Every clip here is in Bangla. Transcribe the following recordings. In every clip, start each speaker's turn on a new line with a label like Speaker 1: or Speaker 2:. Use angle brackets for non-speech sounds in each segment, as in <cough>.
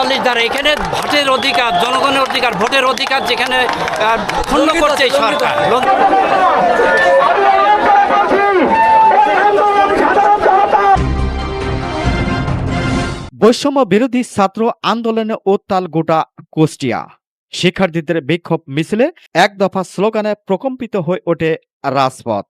Speaker 1: চুয়াল্লিশ দ্বারা এখানে ভোটের অধিকার জনগণের অধিকার ভোটের অধিকার যেখানে ক্ষুণ্ণ করছে সরকার
Speaker 2: বৈষম্য বিরোধী ছাত্র আন্দোলনে ওত্তাল গোটা কোষ্টিয়া শিক্ষার্থীদের বিক্ষোভ মিছিলে এক দফা স্লোগানে প্রকম্পিত হয়ে ওঠে রাজপথ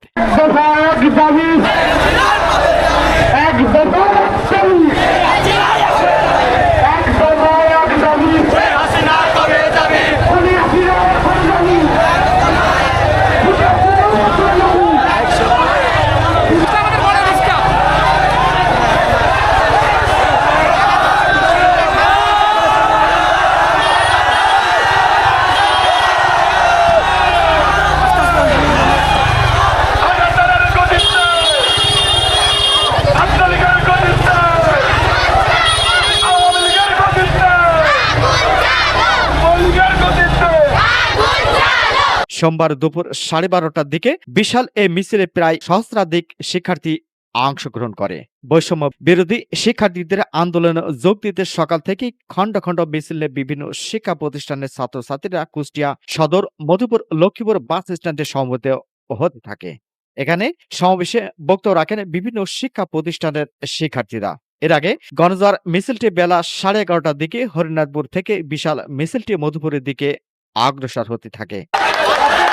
Speaker 2: সোমবার দুপুর সাড়ে বারোটার দিকে বিশাল এ মিছিলে প্রায় সহস্রাধিক শিক্ষার্থী অংশগ্রহণ করে বৈষম্য বিরোধী শিক্ষার্থীদের আন্দোলনে যোগ দিতে সকাল থেকে খণ্ড খণ্ড মিছিলে বিভিন্ন শিক্ষা প্রতিষ্ঠানের ছাত্রছাত্রীরা কুষ্টিয়া সদর মধুপুর লক্ষ্মীপুর বাস স্ট্যান্ডে সমবেত হতে থাকে এখানে সমাবেশে বক্তব্য রাখেন বিভিন্ন শিক্ষা প্রতিষ্ঠানের শিক্ষার্থীরা এর আগে গণজার মিছিলটি বেলা সাড়ে এগারোটার দিকে হরিনাথপুর থেকে বিশাল মিছিলটি মধুপুরের দিকে অগ্রসর হতে থাকে Yeah. <laughs>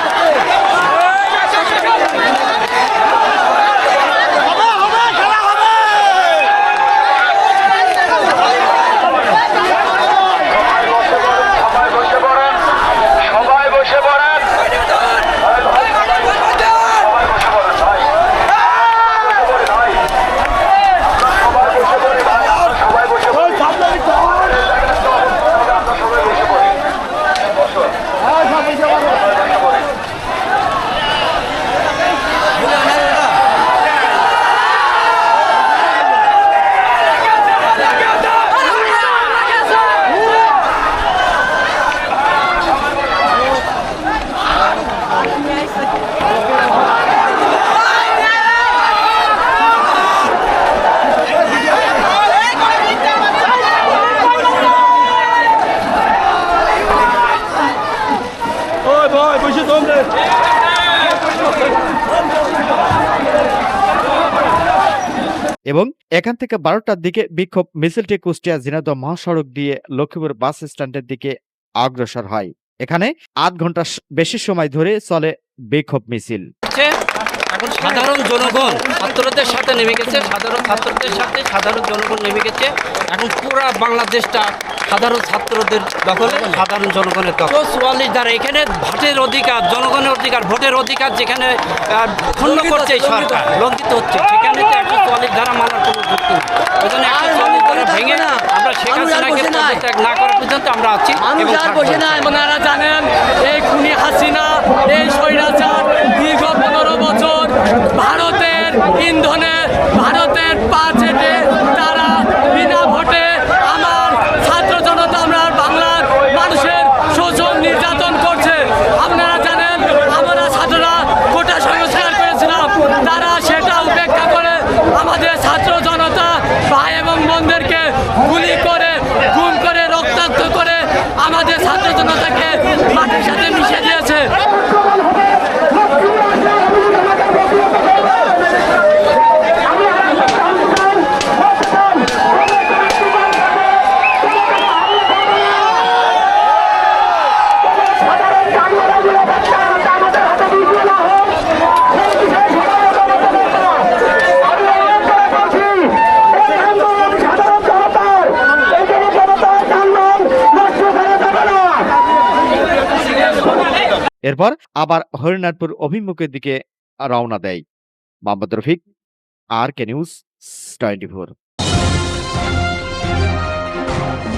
Speaker 2: এবং এখান থেকে বারোটার দিকে বিক্ষোভ মিছিলটি কুষ্টিয়া ঝিনাইদহ মহাসড়ক দিয়ে লক্ষ্মীপুর বাস স্ট্যান্ডের দিকে অগ্রসর হয় এখানে আধ ঘন্টা বেশি সময় ধরে চলে বিক্ষোভ মিছিল এখন সাধারণ জনগণ ছাত্রদের সাথে নেমে গেছে সাধারণ ছাত্রদের সাথে সাধারণ জনগণ নেমে গেছে এখন পুরো বাংলাদেশটা সাধারণ ছাত্রদের দখলে সাধারণ জনগণের দখল চুয়াল্লিশ ধারা এখানে ভোটের অধিকার জনগণের অধিকার ভোটের অধিকার যেখানে ক্ষুণ্ণ করছে সরকার লঙ্ঘিত হচ্ছে সেখানে তো একশো চুয়াল্লিশ ধারা মানার কোনো যুক্তি ওই জন্য ভেঙে আমরা শেখ না করা পর্যন্ত আমরা আছি এবং আপনারা জানেন এই খুনি হাসিনা এই স্বৈরাচার এরপর আবার হরিনাথপুর অভিমুখের দিকে রওনা দেয় Mohammad Rafiq R K news twenty four